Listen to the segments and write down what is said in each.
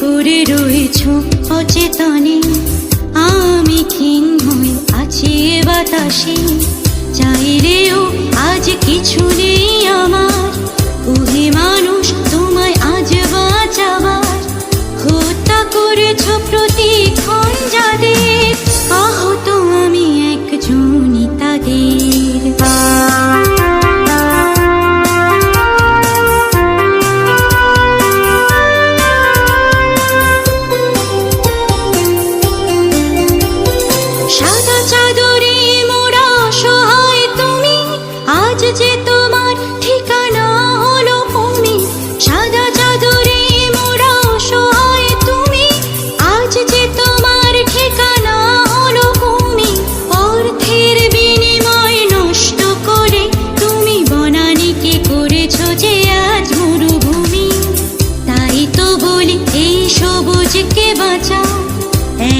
করে রয়েছ অচেতনে। আমি ক্ষীণ হয়ে আছি বাতাসে। চাইলেও আজ কিছু নেই আমার। উহিমা বাঁচাও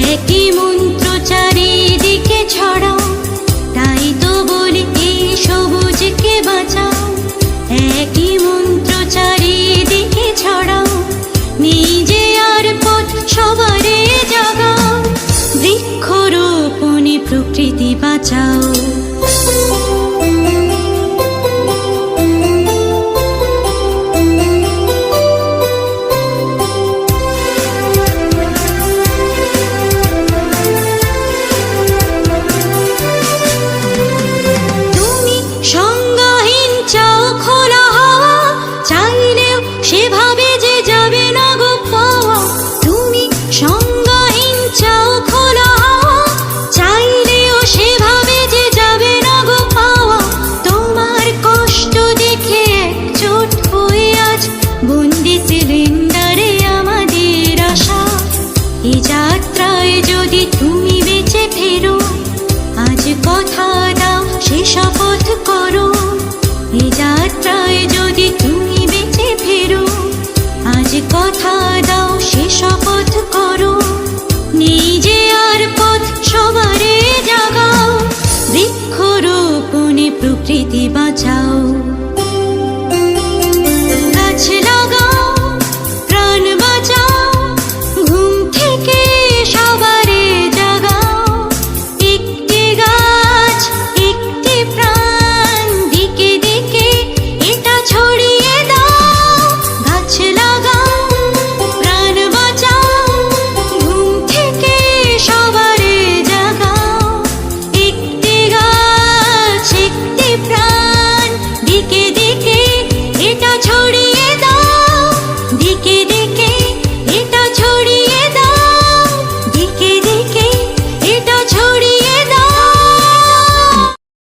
একই মন্ত্র চারিদিকে ছড়াও তাই তো বলি এই সবুজকে বাঁচাও একই মন্ত্র চারিদিকে ছড়াও নিজে আর পথ সবারে জাগাও বৃক্ষরোপণে প্রকৃতি বাঁচাও। கற்றாய்